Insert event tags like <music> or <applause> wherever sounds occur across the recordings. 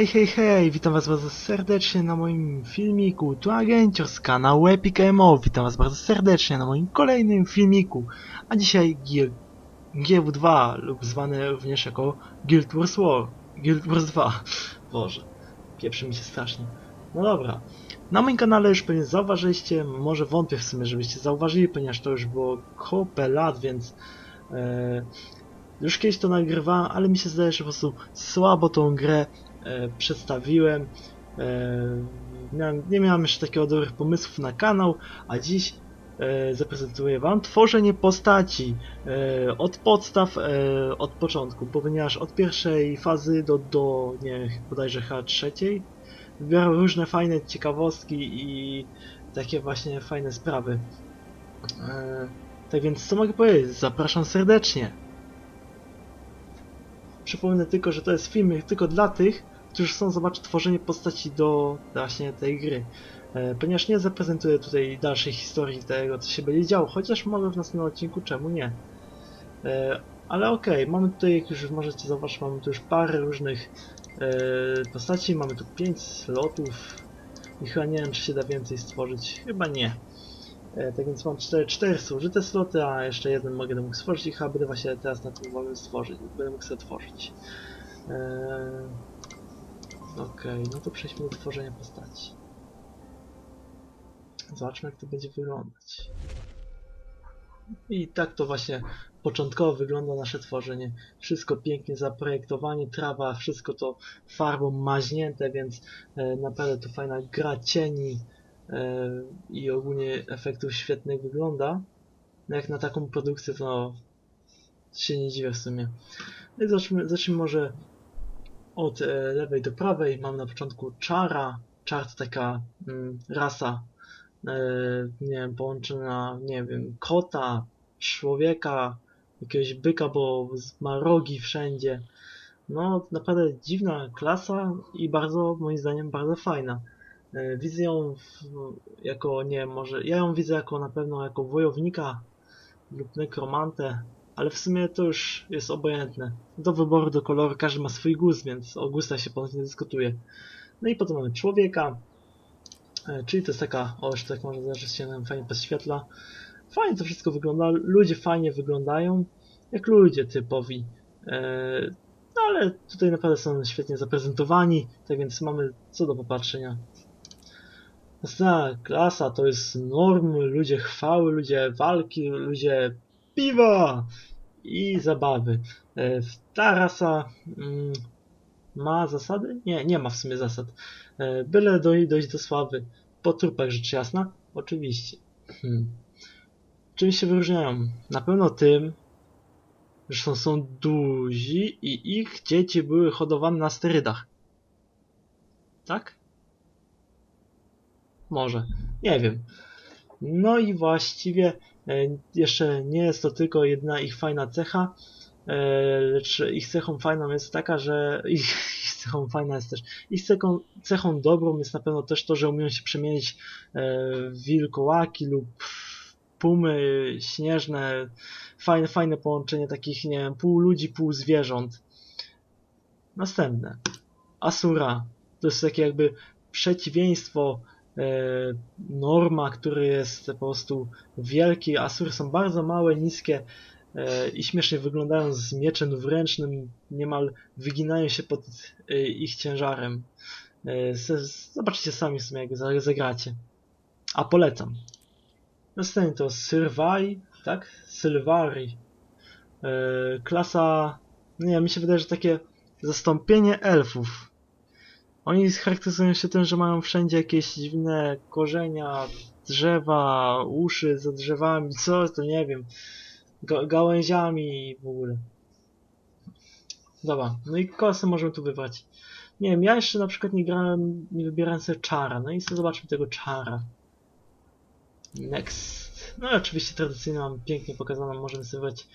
Hej, hej, hej, witam was bardzo serdecznie na moim filmiku, tu Agencior z kanału Epic MMO, witam was bardzo serdecznie na moim kolejnym filmiku, a dzisiaj G GW2, lub zwany również jako Guild Wars War, Guild Wars 2, boże, pieprzy mi się strasznie, no dobra, na moim kanale już pewnie zauważyliście, może wątpię w sumie, żebyście zauważyli, ponieważ to już było kopę lat, więc e, już kiedyś to nagrywałem, ale mi się zdaje, że po prostu słabo tą grę przedstawiłem. E, nie miałem jeszcze takiego dobrych pomysłów na kanał, a dziś e, zaprezentuję Wam tworzenie postaci e, od podstaw, e, od początku, ponieważ od pierwszej fazy do, do nie bodajże chyba trzeciej wybieram różne fajne ciekawostki i takie właśnie fajne sprawy. E, tak więc co mogę powiedzieć? Zapraszam serdecznie. Przypomnę tylko, że to jest film tylko dla tych, którzy chcą zobaczyć tworzenie postaci do właśnie tej gry. E, ponieważ nie zaprezentuję tutaj dalszej historii tego, co się będzie działo, chociaż może w następnym odcinku, czemu nie. E, ale okej, mamy tutaj, jak już możecie zobaczyć, mamy tu już parę różnych e, postaci, mamy tu 5 slotów i chyba nie wiem, czy się da więcej stworzyć, chyba nie. E, tak więc mam 4, 4 zużyte sloty, a jeszcze jeden mogę mógł stworzyć i chyba będę właśnie teraz na tym wolnym stworzyć, będę mógł sobie tworzyć. Eee, Okej, no to przejdźmy do tworzenia postaci. Zobaczmy jak to będzie wyglądać. I tak to właśnie początkowo wygląda nasze tworzenie. Wszystko pięknie zaprojektowanie, trawa, wszystko to farbą maźnięte, więc e, naprawdę to fajna gra cieni i ogólnie efektów świetnych wygląda. No jak na taką produkcję to się nie dziwię w sumie. No i zacznijmy, zacznijmy może od e, lewej do prawej. Mam na początku czara. Czar to taka mm, rasa, e, nie wiem, połączona, nie wiem, kota, człowieka, jakiegoś byka, bo ma rogi wszędzie. No, naprawdę dziwna klasa i bardzo, moim zdaniem, bardzo fajna. E, Widzę ją w, jako, nie może, ja ją widzę jako na pewno jako wojownika lub nekromantę, ale w sumie to już jest obojętne. Do wyboru, do koloru każdy ma swój gust, więc o gustach się ponownie dyskutuje. No i potem mamy człowieka, e, czyli to jest taka, o jeszcze tak może zaraz się nam fajnie podświetla. Fajnie to wszystko wygląda, ludzie fajnie wyglądają, jak ludzie typowi. E, No ale tutaj naprawdę są świetnie zaprezentowani, tak więc mamy co do popatrzenia. Następna klasa to jest normy, ludzie chwały, ludzie walki, ludzie piwa i zabawy. E, Ta rasa mm, ma zasady? Nie, nie ma w sumie zasad. E, Byle doj, dojść do sławy. Po trupach rzecz jasna? Oczywiście. Hmm. Czym się wyróżniają? Na pewno tym, że są, są duzi i ich dzieci były hodowane na sterydach. Tak? Może. Nie wiem. No i właściwie e, jeszcze nie jest to tylko jedna ich fajna cecha, e, lecz ich cechą fajną jest taka, że <laughs> ich, ich cechą fajna jest też, ich cechą, cechą dobrą jest na pewno też to, że umieją się przemienić e, w wilkołaki lub pumy śnieżne, fajne, fajne połączenie takich, nie wiem, pół ludzi, pół zwierząt. Następne. Asura. To jest takie jakby przeciwieństwo Norma, który jest po prostu wielki. Asury są bardzo małe, niskie e, i śmiesznie wyglądają z mieczem wręcznym, niemal wyginają się pod e, ich ciężarem. E, zobaczycie sami w sumie, jak za- zagracie. A polecam. Następnie to Sylwai, tak? Sylwari. E, klasa, nie mi się wydaje, że takie zastąpienie elfów. Oni charakteryzują się tym, że mają wszędzie jakieś dziwne korzenia, drzewa, uszy za drzewami, <laughs> co to nie wiem. ga gałęziami w ogóle. Dobra, no i kosę możemy tu wybrać. Nie wiem, ja jeszcze na przykład nie grałem, nie wybierałem sobie czara, no i sobie zobaczmy tego czara. Next. No i oczywiście tradycyjnie mam pięknie pokazaną, możemy sobie wybrać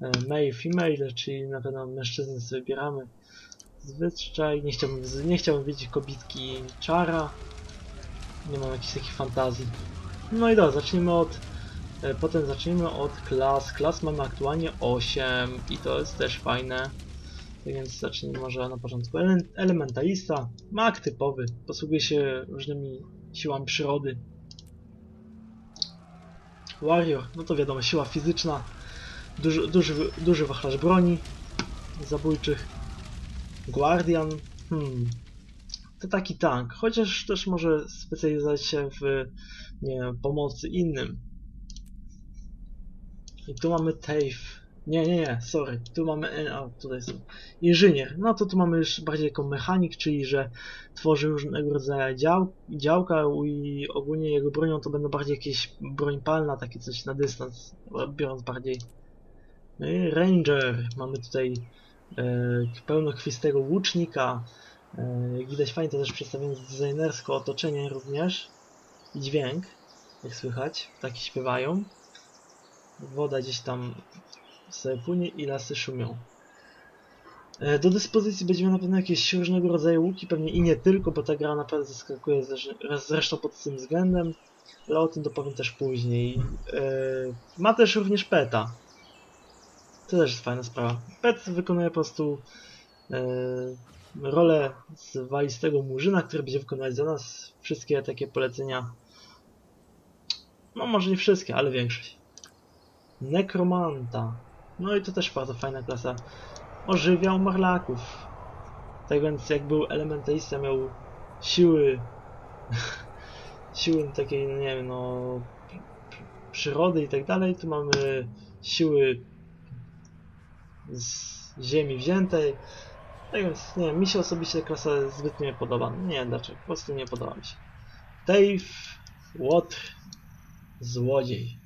e, male, female, czyli na pewno mężczyznę sobie wybieramy. Zwyczaj, nie chciałbym, nie chciałbym widzieć kobitki czara. Nie mam jakichś takich fantazji. No i dobra, zacznijmy od... E, potem zacznijmy od klas. Klas mamy aktualnie 8 i to jest też fajne. Tak więc zacznijmy może na początku. Ele elementalista, mag typowy, posługuje się różnymi siłami przyrody. Warrior, no to wiadomo, siła fizyczna, duży, duży, duży wachlarz broni zabójczych. Guardian, hmm, to taki tank, chociaż też może specjalizować się w nie wiem, pomocy innym. I tu mamy Tave. Nie, nie, nie, sorry. Tu mamy. A, tutaj są. Inżynier. No to tu mamy już bardziej jako mechanik, czyli że tworzy różnego rodzaju dział, działka i ogólnie jego bronią to będą bardziej jakieś broń palna, takie coś na dystans, biorąc bardziej. No i Ranger. Mamy tutaj e, pełnokrwistego łucznika. E, jak widać fajnie to też przedstawione designersko otoczenie również. I dźwięk, jak słychać, ptaki śpiewają. Woda gdzieś tam sobie płynie i lasy szumią. E, Do dyspozycji będziemy na pewno jakieś różnego rodzaju łuki, pewnie i nie tylko, bo ta gra naprawdę zaskakuje zresz- zresztą pod tym względem, ale o tym dopowiem też później. Ma też również peta. To też jest fajna sprawa. Pet wykonuje po prostu e, rolę zwalistego murzyna, który będzie wykonywać za nas wszystkie takie polecenia. No może nie wszystkie, ale większość. Nekromanta. No i to też bardzo fajna klasa. Ożywia umarlaków. Tak więc jak był elementalista, miał siły <laughs> siły takiej, no nie wiem, no przyrody i tak dalej, tu mamy siły z ziemi wziętej. Tak więc, nie wiem, mi się osobiście klasa zbytnio nie podoba. Nie wiem dlaczego, po prostu nie podoba mi się. Dave, Łotr, Złodziej.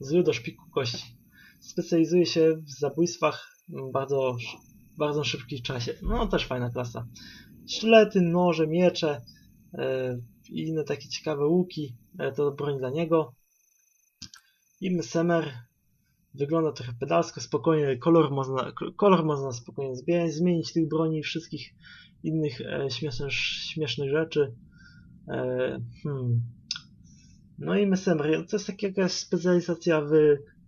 Zły do szpiku kości. Specjalizuje się w zabójstwach bardzo, sz- bardzo szybkim czasie. No, też fajna klasa. Szlety, noże, miecze e, i inne takie ciekawe łuki. E, to broń dla niego. I Semer wygląda trochę pedalsko, spokojnie, kolor można, kolor można spokojnie zmienić, zmienić tych broni i wszystkich innych e, śmiesznych, śmiesznych rzeczy. E, hmm. No i Messenger, to jest taka jakaś specjalizacja w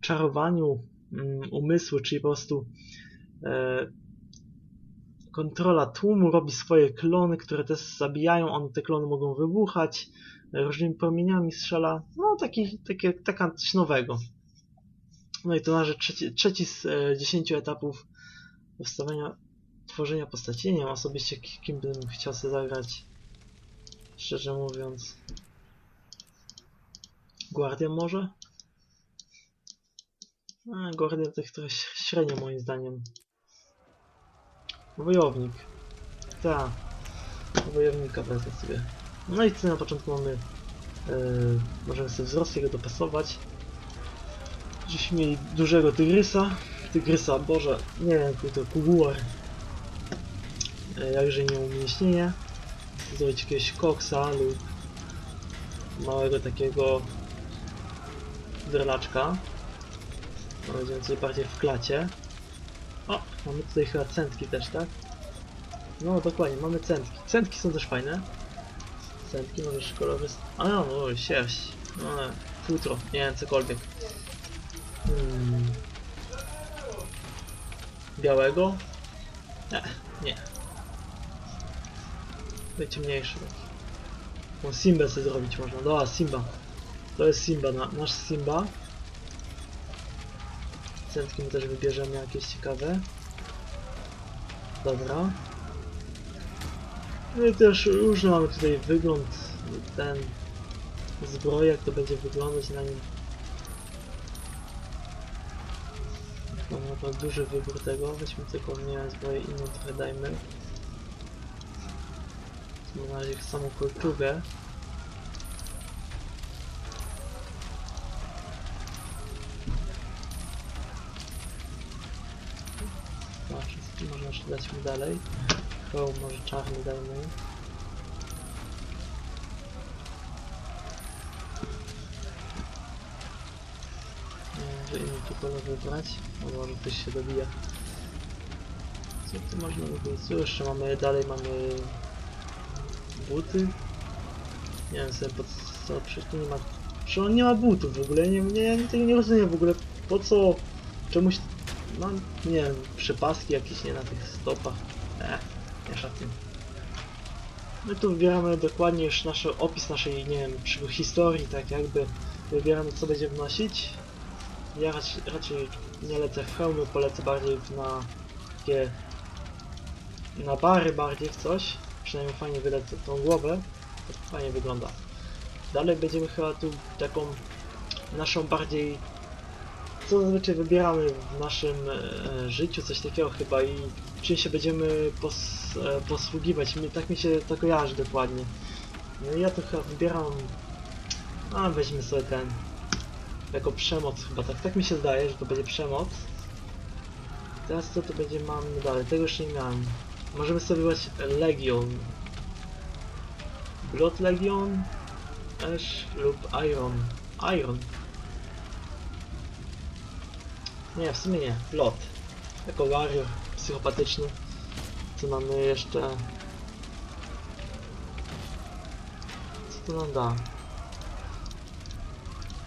czarowaniu mm, umysłu, czyli po prostu e, kontrola tłumu, robi swoje klony, które też zabijają, one te klony mogą wybuchać, e, różnymi promieniami strzela, no taki, takie, taka coś nowego. No i to na rzecz trzeci, trzeci z e, 10 etapów powstawania, tworzenia postaci. Nie wiem osobiście ki- kim bym chciał sobie zagrać, szczerze mówiąc. Guardian może? A, Guardian to trochę średnio moim zdaniem. Wojownik. Tak. Wojownika wezmę sobie. No i tutaj na początku mamy... Yy, możemy sobie wzrost jego dopasować. Żeśmy mieli dużego tygrysa. Tygrysa, boże, nie wiem, to kuguar. Yy, jakże nie umięśnienie. Zrobić jakiegoś koksa lub małego takiego drelaczka. Tutaj bardziej w klacie. O, mamy tutaj chyba centki też, tak? No, dokładnie, mamy centki. Centki są też fajne. Centki możesz kolorowy... A no, no, sierść. No, futro, nie wiem, cokolwiek. Hmm. Białego? Nie, nie. Będzie mniejszy taki. O, Simbę sobie zrobić można. Dobra, Simba. To jest Simba, na, nasz Simba. Centki my też wybierzemy jakieś ciekawe. Dobra. No i też różny mamy tutaj wygląd, ten zbroj, jak to będzie wyglądać na nim. no to duży wybór tego, weźmy tylko nie zwoje inną trochę dajmy. Na razie samą kolczugę. Można jeszcze dać mu dalej. Hełm może czarny dajmy. Nie, Może inny tu kolor wybrać. O, może ktoś się dobija. Co tu można wybrać? Co jeszcze mamy? Dalej mamy buty. Nie wiem sobie po co, przecież tu nie ma... Czy on nie ma butów w ogóle? Nie, nie, ja tego nie rozumiem w ogóle. Po co? Czemuś... No, nie wiem, przypaski jakieś nie na tych stopach. Eh, nie szacun. My tu wybieramy dokładnie już nasz opis naszej, nie wiem, historii, tak jakby wybieramy co będziemy wnosić. Ja raczej, raczej nie lecę w hełmy, polecę bardziej na takie... na bary bardziej w coś. Przynajmniej fajnie wylecę tą głowę. Fajnie wygląda. Dalej będziemy chyba tu taką naszą bardziej co zazwyczaj wybieramy w naszym e, życiu, coś takiego chyba i czym się będziemy pos, e, posługiwać. Mi, tak mi się to kojarzy dokładnie. No i ja to chyba wybieram... A, weźmy sobie ten... Jako przemoc chyba, tak, tak mi się zdaje, że to będzie przemoc. Teraz co to będzie mamy dalej? Tego jeszcze nie miałem. Możemy sobie wybrać Legion. Blood Legion, Ash lub Iron. Iron. Nie, w sumie nie. Lot. Jako warrior psychopatyczny. Co mamy jeszcze? Co to nam da?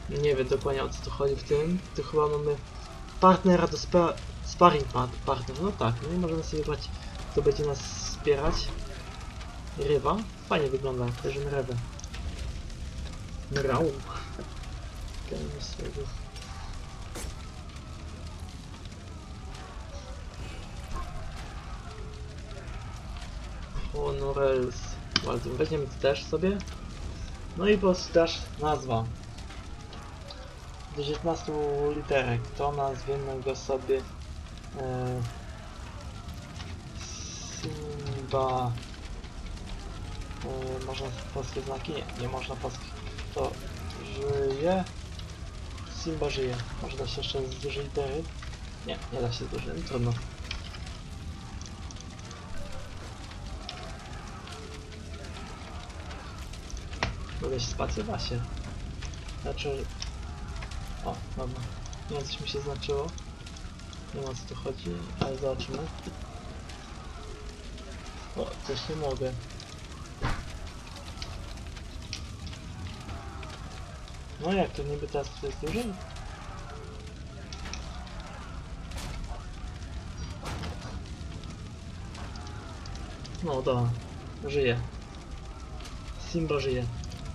Nie wiem dokładnie o co tu chodzi w tym. Tu chyba mamy partnera do spa sparring part partner. No tak, no i możemy sobie wybrać kto będzie nas wspierać. Rywa. Fajnie wygląda, kojarzymy rewę. Swojego Honorels. Bardzo weźmiemy też sobie. No i po prostu też nazwa. Do 19 literek. To nazwiemy go sobie e, Simba. E, można polskie znaki? Nie, nie można polskich. To żyje. Simba żyje. Może da się jeszcze z dużej litery? Nie, nie da się z dużej, no trudno. Mogę się spację? Da się. Znaczy... O, dobra. Nie wiem, coś mi się znaczyło. Nie o co tu chodzi, ale zobaczymy. O, coś nie mogę. No jak to niby teraz to jest duży? No dobra, żyje. Simba żyje.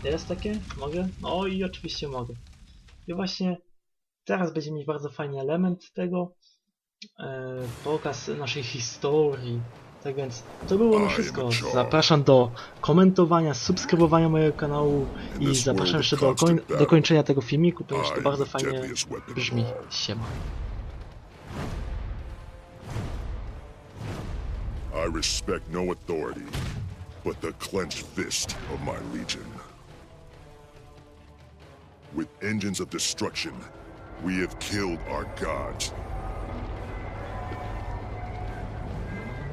Jest takie? Mogę? No i oczywiście mogę. I właśnie teraz będzie mieć bardzo fajny element tego. E, pokaz naszej historii. Tak więc to było na wszystko. Zapraszam do komentowania, subskrybowania mojego kanału i zapraszam jeszcze do koń dokończenia tego filmiku, ponieważ to bardzo fajnie brzmi. Siema. I respect no authority but the clenched fist of my legion. With engines of destruction, we have killed our gods.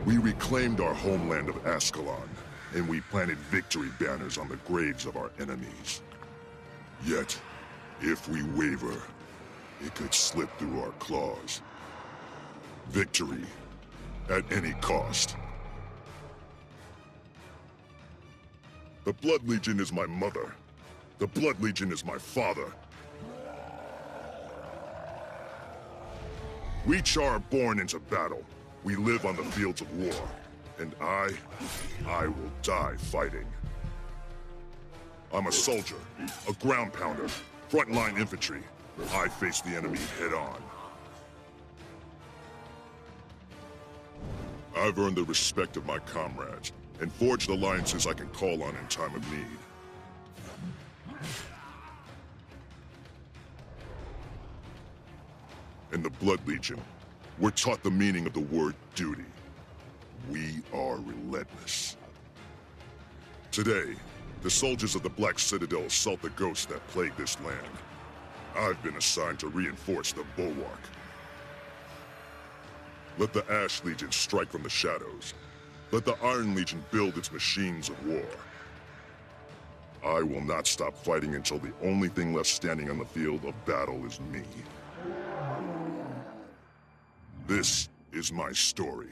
We reclaimed our homeland of Ascalon, and we planted victory banners on the graves of our enemies. Yet, if we waver, it could slip through our claws. Victory at any cost. The Blood Legion is my mother. The Blood Legion is my father. We are born into battle. We live on the fields of war. And I, I will die fighting. I'm a soldier, a ground pounder, frontline infantry. I face the enemy head on. I've earned the respect of my comrades and forged alliances I can call on in time of need. Blood Legion, we're taught the meaning of the word duty. We are relentless. Today, the soldiers of the Black Citadel assault the ghosts that plague this land. I've been assigned to reinforce the bulwark. Let the Ash Legion strike from the shadows. Let the Iron Legion build its machines of war. I will not stop fighting until the only thing left standing on the field of battle is me. This is my story.